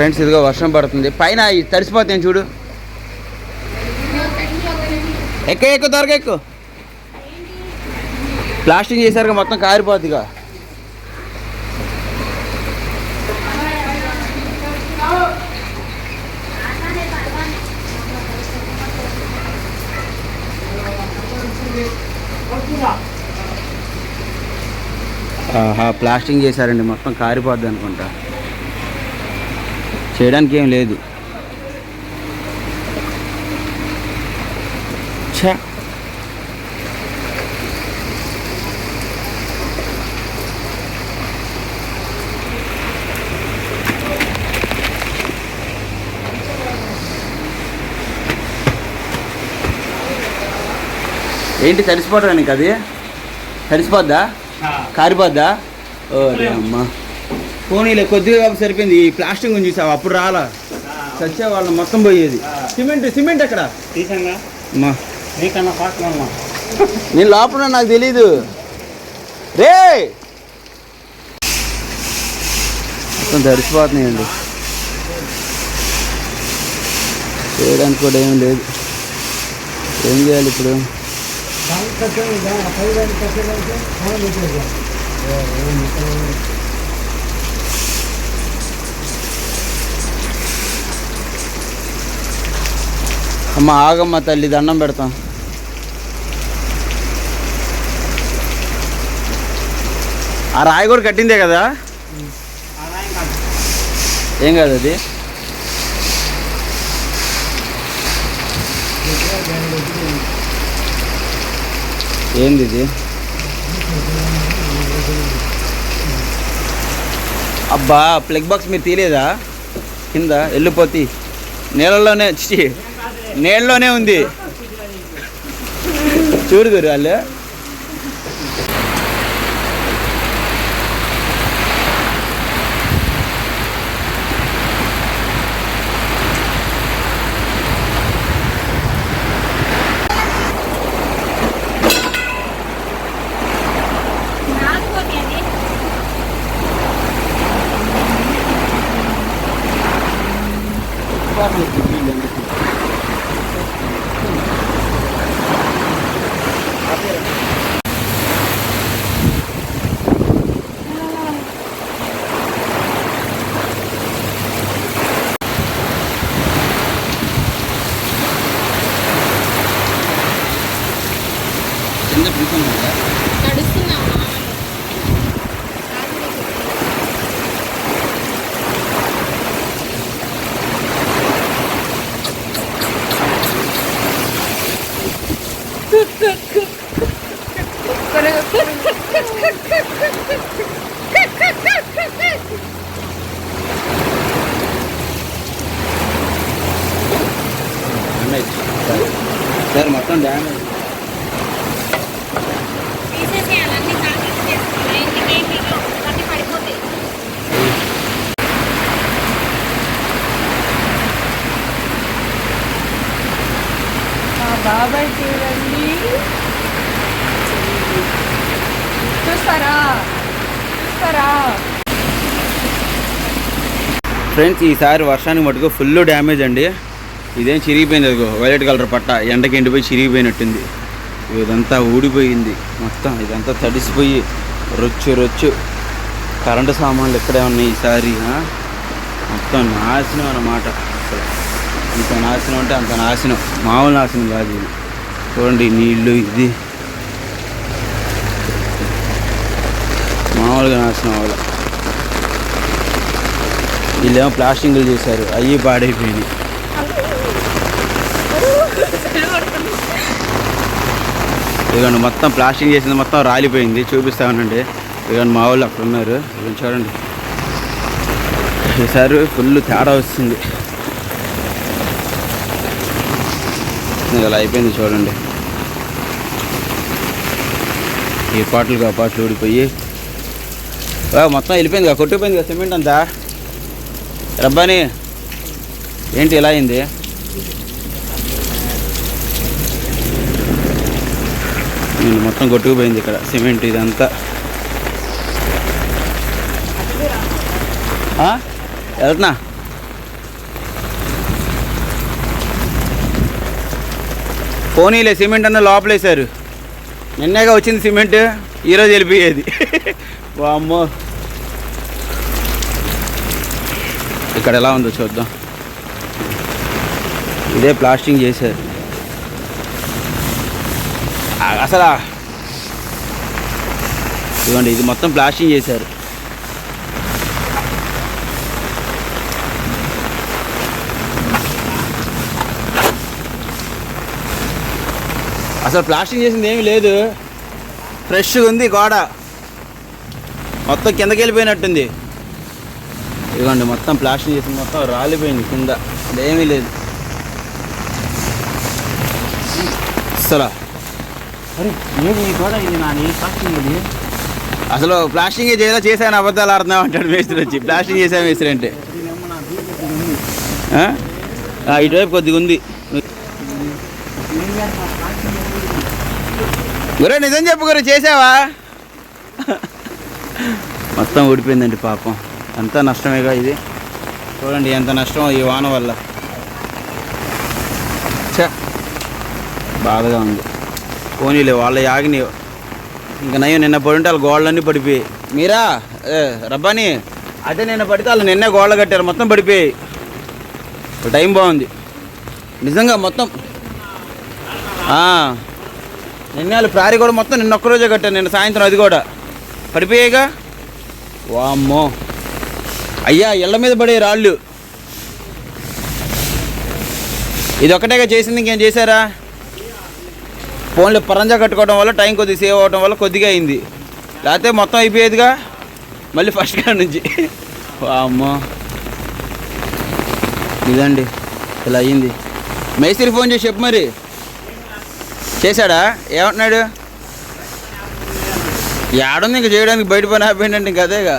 Friends ఇదిగో వర్షం పడుతుంది. పైన ఈ చూడు. ఎక్క ఎక్కు త్వరగా ఎక్కు. ప్లాస్టింగ్ చేశారుగా మొత్తం కారిపోతుందిగా ఆహా ప్లాస్టింగ్ చేశారండి. మొత్తం కారిపోద్ది అనుకుంటా. చేయడానికి ఏం లేదు. ఛా. ఏంటి తడిసిపోవడం నీకు అది తడిసిపోద్దా? కారిపోద్దా? ఓ అమ్మా. పోనీలే కొద్దిగా కాబట్టి సరిపోయింది. ఈ ప్లాస్టింగ్ ఉంది చూసావు? అప్పుడు రాలా. చచ్చే వాళ్ళు మొత్తం పోయేది. సిమెంట్ సిమెంట్ ఎక్కడ? నేను లోపల నాకు తెలీదు. రే! మొత్తం తడిసిపోతున్నాయండి. చేయడానికి కూడా ఏం లేదు. ఏం చేయాలి ఇప్పుడు? అమ్మ ఆగమ్మ తల్లి దండం పెడతాం. ఆ రాయి కూడా కట్టిందే కదా? ఏం కాదు అది? ఏంది ఇది? అబ్బా ప్లగ్ బాక్స్ మీరు తీలేదా కింద వెళ్ళిపోతే నీళ్ళలోనే వచ్చి నీళ్ళలోనే ఉంది. చూడు గురు వాళ్ళు എന്നിട്ട് ഇപ്പം കടുത്തു ఫ్రెండ్స్ ఈసారి వర్షానికి మటుకు ఫుల్ డ్యామేజ్ అండి. ఇదేం చిరిగిపోయింది అదిగో వైలెట్ కలర్ పట్ట. ఎండకి ఎండిపోయి చిరిగిపోయినట్టుంది. ఇదంతా ఊడిపోయింది. మొత్తం ఇదంతా తడిసిపోయి రొచ్చు రొచ్చు కరెంటు సామాన్లు ఇక్కడే ఉన్నాయి ఈసారి మొత్తం నాశనం అన్నమాట. అసలు ఇంత నాశనం అంటే అంత నాశనం. మామూలు నాశనం కాదు ఇది. చూడండి నీళ్ళు ఇది. మామూలుగా నాశనం అవ్వాలి వీళ్ళేమో ప్లాస్టింగ్లు చేశారు. అవి పాడైపోయినాయి ఇదిగోండి మొత్తం ప్లాస్టింగ్ చేసింది మొత్తం రాలిపోయింది. చూపిస్తా ఉండండి. ఇదిగోండి మా వాళ్ళు అక్కడ ఉన్నారు. ఇదిగోండి చూడండి. ఈసారి ఫుల్ తేడా వస్తుంది. ఇలా అయిపోయింది చూడండి. ఈ పాటలు ఆ పాటలు ఊడిపోయి. మొత్తం వెళ్ళిపోయింది కదా కొట్టుకుపోయింది కదా సిమెంట్ అంతా. రబ్బాని ఏంటి ఇలా అయింది? నేను మొత్తం కొట్టుకుపోయింది ఇక్కడ సిమెంట్ ఇదంతా. వెళ్తున్నా. పోనీలే సిమెంట్ అన్న లోపలేశారు. నిన్నగా వచ్చింది సిమెంట్ ఈరోజు వెళ్ళిపోయేది. బామ్మో ఇక్కడ ఎలా ఉందో చూద్దాం. ఇదే ప్లాస్టింగ్ చేశారు అసలు ఇదిగోండి ఇది మొత్తం ప్లాస్టింగ్ చేశారు. అసలు ప్లాస్టింగ్ చేసింది ఏమీ లేదు. ఫ్రెష్గా ఉంది గోడ. మొత్తం కిందకి వెళ్ళిపోయినట్టుంది. ఇదిగోండి మొత్తం ప్లాస్టింగ్ చేసింది మొత్తం రాలిపోయింది కింద. ఏమీ లేదు. అసలు అరే ఏది ఈ గోడ ఇది ప్లాస్టింగ్ ఇది? అసలు ప్లాస్టింగ్ చేయాలో చేశాను అబద్ధాలు ఆడుతున్నావు అంటాడు మేస్త్రి వచ్చి. ప్లాస్టింగ్ చేసా మేస్త్రి అంటే. ఇటువైపు కొద్దిగా ఉంది. గురే నిజం చెప్పు గురు చేసావా మొత్తం ఊడిపోయిందండి పాపం. ఎంత నష్టమేగా ఇది. చూడండి ఎంత నష్టం ఈ వాన వల్ల. ఛ! బాధగా ఉంది. పోనీలే వాళ్ళ యాగిని ఇంకా నయ్యం నిన్న పడి ఉంటే వాళ్ళ గోళ్ళన్నీ పడిపోయి మీరా? ఏ, రబ్బాని అదే నిన్న పడితే వాళ్ళు నిన్నే గోళ్ళ కట్టారు మొత్తం పడిపోయి టైం బాగుంది. నిజంగా మొత్తం నిన్న వాళ్ళు ప్రారి కూడా మొత్తం నిన్న ఒక్కరోజే కట్టాను నిన్న సాయంత్రం అది కూడా. పడిపోయాయిగా? వామ్మో. అయ్యా ఇళ్ళ మీద పడే రాళ్ళు. ఇది ఒకటేగా చేసింది ఇంకేం చేశారా? ఫోన్లో పరంజా కట్టుకోవడం వల్ల టైం కొద్దిగా సేవ్ అవ్వడం వల్ల కొద్దిగా అయింది. లేకపోతే మొత్తం అయిపోయేదిగా? మళ్ళీ ఫస్ట్ కాడ నుంచి. అమ్మో ఇదండి ఇలా అయ్యింది. మేస్త్రి ఫోన్ చేసి చెప్పు మరి. చేశాడా? ఏమంటున్నాడు? ఏడుంది ఇంక చేయడానికి బయట పని ఆపోయిందంటే ఇంక అదేగా.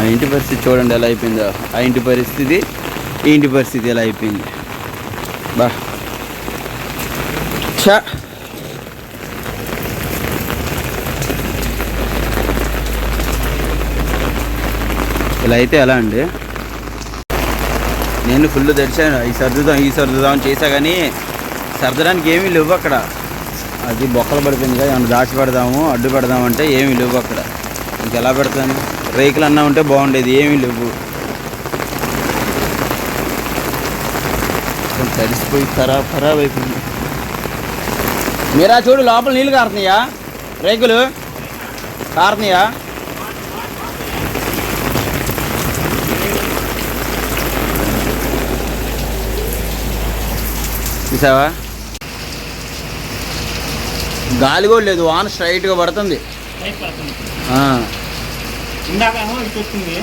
ఆ ఇంటి పరిస్థితి చూడండి ఎలా అయిపోయిందో. ఆ ఇంటి పరిస్థితి ఈ ఇంటి పరిస్థితి ఎలా అయిపోయింది. బా. ఛ. ఇలా అయితే ఎలా అండి? నేను ఫుల్ తెరిచాను ఈ సర్దుదాం ఈ సర్దుదాం చేశా చేసా కానీ సర్దడానికి ఏమీ లేవు అక్కడ. అది బొక్కలు పడిపోయింది కదా ఏమన్నా దాచి పెడదాము అడ్డు పెడదాము అంటే ఏమీ లేవు అక్కడ. ఇంకెలా పెడతాను? రేకులు అన్నా ఉంటే బాగుండేది ఏమీ లేవు. కొంచెం తడిసిపోయి ఖరాబ్ ఖరాబ్ అయిపోయింది మీరా చూడు లోపల నీళ్ళు కారుతున్నాయా? రేకులు కారుతున్నాయా? చూసావా? గాలి కూడా లేదు వాన స్ట్రైట్గా పడుతుంది. పడుతుంది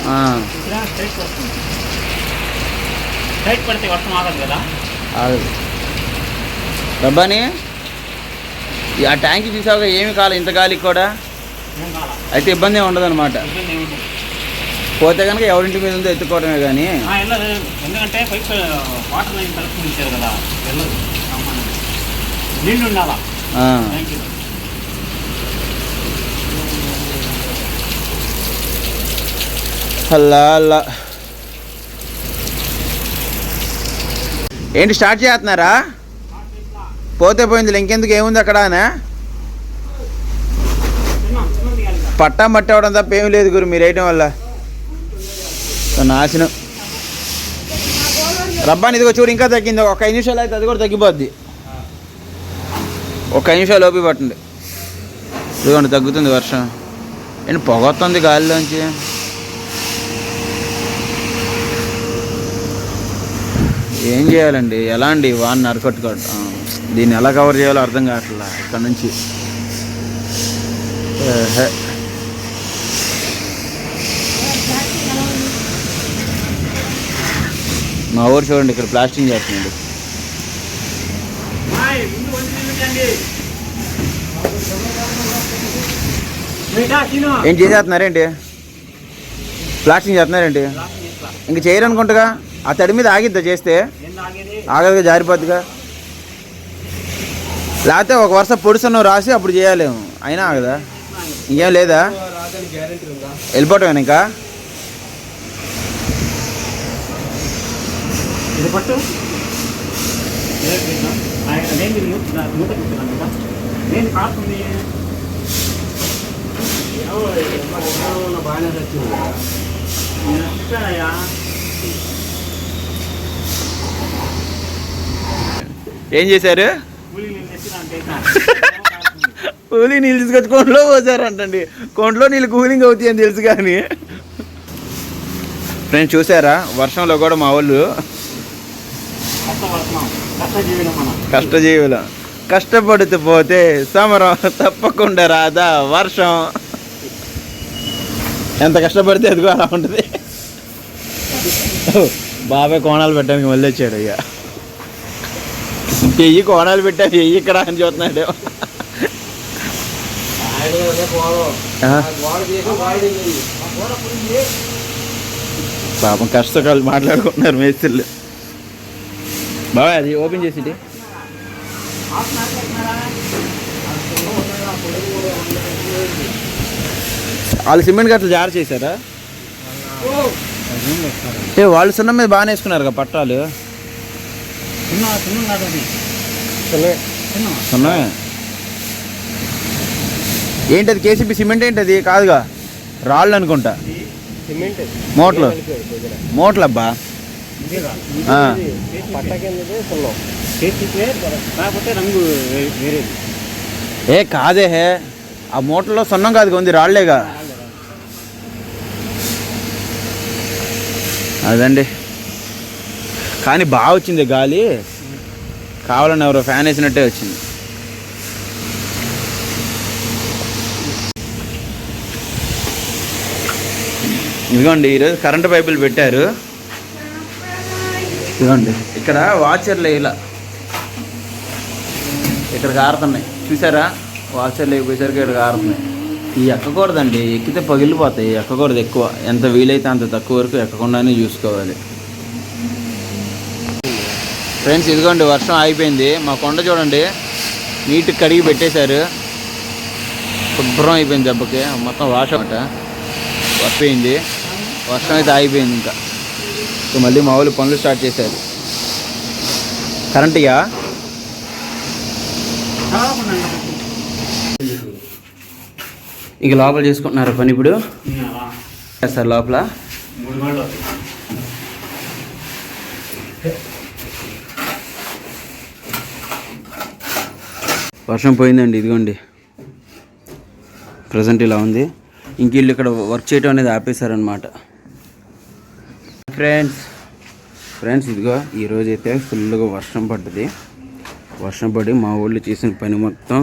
ఆ, ట్యాంక్ చూసావుగా ఏమి కాలం ఇంత గాలికి కూడా? అయితే ఇబ్బంది ఉండదు. అనమాట పోతే కనుక ఎవరింటి మీద ఉందో ఎత్తుకోవడమే కానీ ఎందుకంటే పైప్ వాటర్ లైన్ కలుపుకుని ఇచ్చారు కదా. నీళ్ళు ఉండాలా అల్లా ఏంటి స్టార్ట్ చేస్తున్నారా? పోతే పోయింది ఇంకెందుకు ఏముంది అక్కడ? పట్టా మట్టి అవడం తప్ప ఏం లేదు గురు మీరు వేయటం వల్ల. నాశనం. రబ్బాని ఇదిగో చూడు ఇంకా తగ్గింది. ఒక ఐదు నిమిషాలు అయితే అది కూడా తగ్గిపోద్ది. ఒక ఐదు నిమిషాలు ఓపి పట్టండి ఇదిగోండి తగ్గుతుంది వర్షం. ఏంటి పొగొస్తుంది గాలిలోంచి? ఏం చేయాలండి? ఎలా అండి వాన్ నరకొట్టుకోవడం ఆ, దీన్ని ఎలా కవర్ చేయాలో అర్థం కావట్లా ఇక్కడ నుంచి. మా ఊరు చూడండి ఇక్కడ ప్లాస్టింగ్ చేస్తున్నాడు. ఏం చేసేస్తున్నారేంటి ప్లాస్టింగ్ చేస్తున్నారేంటి? ఇంక చేయరు అనుకుంటగా ఆ తడి మీద ఆగిద్దా చేస్తే? ఆగదుగా జారిపోద్దిగా. లేకపోతే ఒక వరుస పొడుసన్ను రాసి అప్పుడు చేయలేము. అయినా ఆగదా? ఇంకేం లేదా? వెళ్ళిపోవటం ఇంకా? ఇది పట్టు ఆయన నేను మూత మూత పెట్టాను కదా నేను కాస్తుంది బాగానే వచ్చింది నేను చెప్పానయ్యా ఏం చేశారు? కూలింగ్ నీళ్ళు తీసుకొచ్చి కొండలో పోసారంటండి. కొండలో నీళ్ళు కూలింగ్ అవుతాయి అని తెలుసు కానీ. ఫ్రెండ్స్ చూసారా? వర్షంలో కూడా మా వాళ్ళు కష్టజీవులు. కష్టపడుతూ పోతే సమరం తప్పకుండా రాదా వర్షం. ఎంత కష్టపడితే అది అలా ఉంటుంది. బాబాయ్ కోణాలు పెట్టడానికి మళ్ళీ వచ్చాడు అయ్యా. వెయ్యి కోణాలు పెట్టా ఎయ్యి ఇక్కడ అని చూస్తున్నాడు. పాపం కష్టకాలు మాట్లాడుకుంటున్నారు మేస్త్రులు. బాబా అది ఓపెన్ చేసి వాళ్ళు సిమెంట్ గట్ల జారు చేశారా? ఏ వాళ్ళు సున్నం మీద బాగానే వేసుకున్నారు కదా పట్టాలు చిన్న సున్నమే ఏంటది? కేసీపీ సిమెంట్ ఏంటది? కాదుగా. రాళ్ళు అనుకుంటా. సిమెంట్ మోట్లు. మోట్లు అబ్బా ఏ కాదే హే. ఆ మూటలో సున్నం కాదు ఉంది రాళ్ళేగా అదండి. కానీ బాగా వచ్చింది గాలి. కావాలని ఎవరో ఫ్యాన్ వేసినట్టే వచ్చింది. ఇదిగోండి ఈరోజు కరెంటు పైపులు పెట్టారు. ఇదిగోండి ఇక్కడ వాచర్లు ఇలా ఇక్కడ కారుతున్నాయి. చూసారా? వాచర్లు అయిపోయేసరికి ఇక్కడ కారుతున్నాయి. ఇవి ఎక్కకూడదండి ఎక్కితే పగిలిపోతాయి ఎక్కకూడదు ఎక్కువ. ఎంత వీలైతే అంత తక్కువ వరకు ఎక్కకుండానే చూసుకోవాలి ఫ్రెండ్స్ ఇదిగోండి వర్షం ఆగిపోయింది. మా కొండ చూడండి నీట్గా కడిగి పెట్టేశారు. శుభ్రం అయిపోయింది దెబ్బకి. మొత్తం వాష్ అన్నమాట వప్పయింది వర్షం అయితే ఆగిపోయింది ఇంకా. సో మళ్ళీ మా వాళ్ళు పనులు స్టార్ట్ చేశారు. కరెంట్గా ఇక లోపల చేసుకుంటున్నారు పని ఇప్పుడు? చేస్తారు లోపల? వర్షం పోయిందండి ఇదిగోండి. ప్రజెంట్ ఇలా ఉంది. ఇంక వీళ్ళు ఇక్కడ వర్క్ చేయటం అనేది ఆపేశారనమాట ఫ్రెండ్స్ ఫ్రెండ్స్ ఇదిగో ఈరోజు అయితే ఫుల్గా వర్షం పడ్డది. వర్షం పడి మా ఊళ్ళో చేసిన పని మొత్తం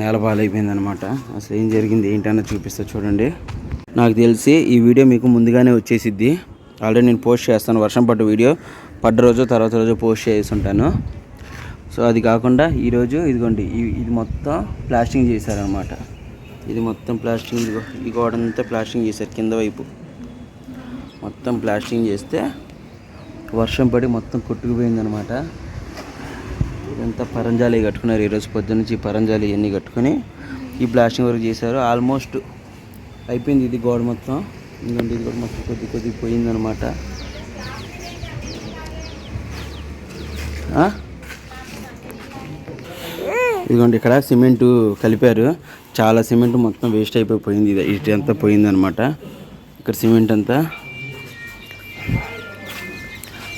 నేలపాలైపోయింది అనమాట అసలు ఏం జరిగింది ఏంటన్నా చూపిస్తా చూడండి. నాకు తెలిసి ఈ వీడియో మీకు ముందుగానే వచ్చేసిద్ది. ఆల్రెడీ నేను పోస్ట్ చేస్తాను వర్షం పడ్డ వీడియో. పడ్డ రోజు తర్వాత రోజు పోస్ట్ చేసి ఉంటాను. సో అది కాకుండా ఈరోజు ఇదిగోండి ఇది మొత్తం ప్లాస్టింగ్ చేశారనమాట ఇది మొత్తం ప్లాస్టింగ్ ఈ గోడ అంతా ప్లాస్టింగ్ చేశారు కింద వైపు. మొత్తం ప్లాస్టింగ్ చేస్తే వర్షం పడి మొత్తం కొట్టుకుపోయిందనమాట ఇదంతా పరంజాలి కట్టుకున్నారు ఈరోజు పొద్దున్నుంచి నుంచి పరంజాలి ఇవన్నీ కట్టుకొని ఈ ప్లాస్టింగ్ వర్క్ చేశారు. ఆల్మోస్ట్ అయిపోయింది ఇది గోడ మొత్తం. ఎందుకంటే ఇది కూడా మొత్తం కొద్ది కొద్ది పోయిందనమాట ఇదిగోండి ఇక్కడ సిమెంటు కలిపారు. చాలా సిమెంట్ మొత్తం వేస్ట్ అయిపోయింది ఇది ఇటు అంతా పోయిందనమాట ఇక్కడ సిమెంట్ అంతా.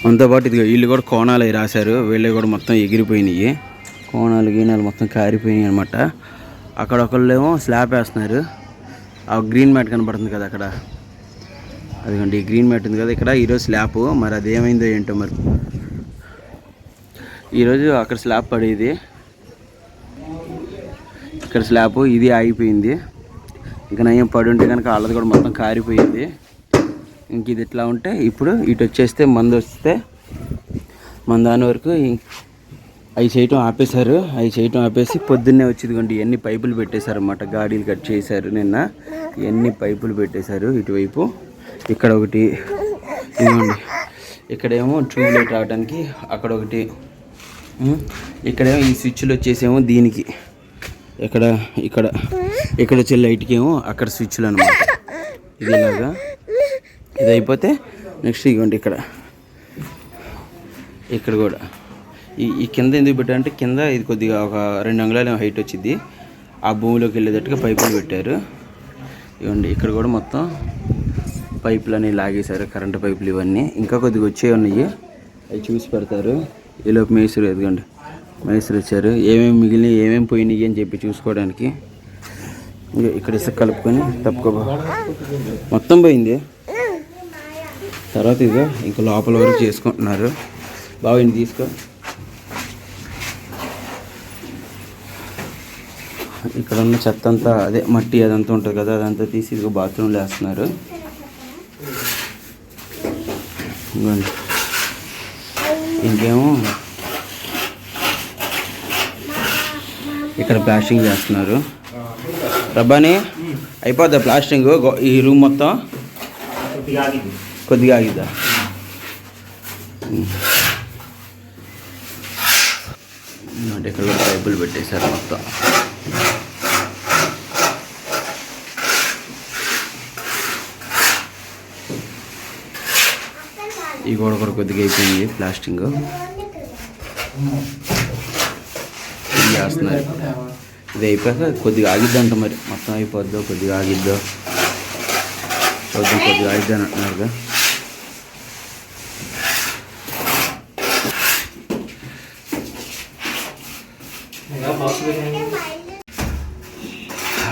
మనతో పాటు ఇదిగో వీళ్ళు కూడా కోణాలు అవి రాశారు. వీళ్ళు కూడా మొత్తం ఎగిరిపోయినాయి. కోణాలు గీనాలు మొత్తం కారిపోయినాయి అనమాట అక్కడ ఒకళ్ళేమో స్లాబ్ వేస్తున్నారు. ఆ గ్రీన్ మ్యాట్ కనబడుతుంది కదా అక్కడ. అదిగోండి ఈ గ్రీన్ మ్యాట్ ఉంది కదా ఇక్కడ. ఈరోజు స్లాబ్. మరి అది ఏమైందో ఏంటో మరి. ఈరోజు అక్కడ స్లాబ్ పడేది. ఇక్కడ స్లాబ్ ఇది ఆగిపోయింది. ఇక నయం పడి ఉంటే కనుక వాళ్ళది కూడా మొత్తం కారిపోయింది. ఇంక ఇది ఇట్లా ఉంటే ఇప్పుడు ఇటు వచ్చేస్తే మందు వస్తే మన దాని వరకు అవి చేయటం ఆపేశారు. అవి చేయటం ఆపేసి పొద్దున్నే వచ్చేదిగోండి ఎన్ని ఇవన్నీ పైపులు పెట్టేశారు అన్నమాట గాడీలు కట్ చేశారు నిన్న. ఇవన్నీ పైపులు పెట్టేశారు ఇటువైపు. ఇక్కడ ఒకటి ఇదిగోండి. ఇక్కడేమో ట్యూబ్ లైట్ రావడానికి అక్కడ ఒకటి. ఇక్కడేమో ఈ స్విచ్లు వచ్చేసేమో దీనికి. ఇక్కడ ఇక్కడ ఇక్కడ వచ్చే లైట్కి ఏమో అక్కడ స్విచ్లు అనమాట ఇది ఇలాగా ఇది అయిపోతే నెక్స్ట్ ఇవ్వండి ఇక్కడ. ఇక్కడ కూడా. ఈ ఈ కింద ఎందుకు పెట్టారంటే కింద ఇది కొద్దిగా ఒక రెండు అంగుళాల హైట్ వచ్చింది ఆ భూమిలోకి వెళ్ళేటట్టుగా పైపులు పెట్టారు. ఇవ్వండి ఇక్కడ కూడా మొత్తం పైపులు అనేవి లాగేశారు కరెంటు పైపులు ఇవన్నీ. ఇంకా కొద్దిగా వచ్చే ఉన్నాయి. అవి చూసి పెడతారు. ఈలోపు మేస్త్రి ఎదగండి మేస్త్రి వచ్చారు. ఏమేమి మిగిలినవి ఏమేమి పోయినాయి అని చెప్పి చూసుకోవడానికి. ఇక్కడ ఇసుక కలుపుకొని తప్పుకో మొత్తం పోయింది. తర్వాత ఇదిగో ఇంకా లోపల వరకు చేసుకుంటున్నారు. బాగా ఇంటి తీసుకో. ఇక్కడ ఉన్న చెత్త అంతా అదే మట్టి అదంతా ఉంటుంది కదా అదంతా తీసి ఇదిగో బాత్రూమ్లో వేస్తున్నారు. ఇంకేమో ఇక్కడ ప్లాస్టింగ్ చేస్తున్నారు. రబ్బాని అయిపోద్దా ప్లాస్టింగ్ ఈ రూమ్ మొత్తం కొద్దిగా ఆగిద్దా? అంటే ఇక్కడ పైపులు పెట్టేశారు మొత్తం. ఈ గోడ కూడా కొద్దిగా అయిపోయింది ప్లాస్టింగ్ చేస్తున్నారు. ఇప్పుడు. ఇది అయిపోయాక కొద్దిగా ఆగిద్దంట మరి. మొత్తం అయిపోద్దో కొద్దిగా ఆగిద్దో. చూద్దాం కొద్దిగా ఆగిద్ది అని అంటున్నారుగా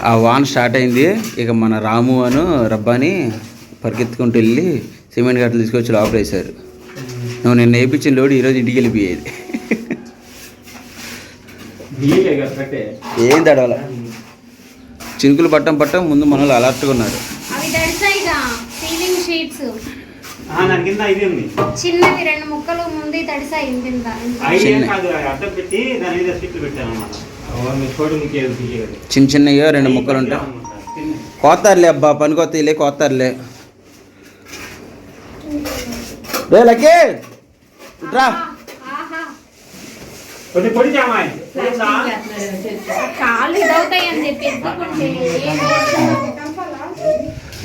ఆ వాన్ స్టార్ట్ అయింది. ఇక మన రాము అను రబ్బాని పరిగెత్తుకుంటూ వెళ్ళి సిమెంట్ గట్టలు తీసుకొచ్చి లోపలేశారు. నువ్వు నిన్న వేయించిన లోడ్ ఈరోజు ఇంటికి వెళ్ళిపోయేది. ఏం? తడవల చినుకులు పట్టం పట్టం ముందు మనలో అలర్ట్గా ఉంది. చిన్నవి రెండు ముక్కలు ముందు తడిసాయి చిన్న. చిన్నగా రెండు ముక్కలు ఉంటాయి. కోతారులే అబ్బా పని కొత్తలే కోతారులే. రే లక్కీ! ఇట్రా ఆహా కొద్ది పొడి జామాయ్?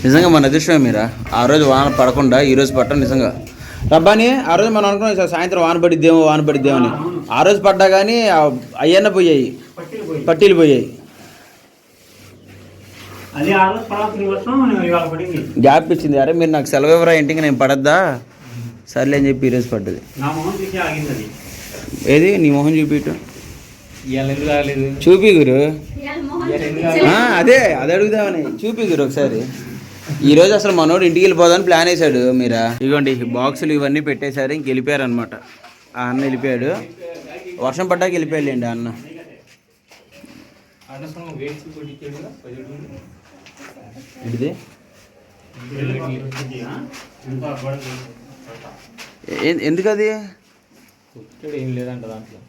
నిజంగా మన అదృష్టమే మీరా? ఆ రోజు వాన పడకుండా ఈ రోజు పట్టం నిజంగా. రబ్బాని ఆ రోజు మనం అనుకున్నాం "ఈసారి సాయంత్రం వాన పడిద్దేమో వాన పడిద్దేమో అని. ఆ రోజు పడ్డా కానీ అయ్యన్న పోయాయి. పట్టీలు పోయి పట్టీలు పోయాయి రోజు గ్యాప్ ఇచ్చింది. అరే మీరు నాకు సెలవు ఇవ్వరా? ఇంటికి నేను పడద్దా? సర్లే అని చెప్పి ఈరోజు పడ్డది. ఏది? నీ మొహం చూపిటు రాలేదు? చూపి గురు. అదే అది అడుగుదామని. చూపి గురు ఒకసారి. ఈ రోజు అసలు మనోడు ఇంటికి వెళ్ళిపోదామని ప్లాన్ వేశాడు మీరా. ఇదిగోండి ఈ బాక్సులు ఇవన్నీ పెట్టేశారు ఇంక వెళ్ళిపోయారు అనమాట ఆ అన్న వెళ్ళిపోయాడు. వర్షం పడ్డాక వెళ్ళిపోయాడండి ఆ అన్న. వేసి కొట్టించాడు ఏం లేదంట దాంట్లో.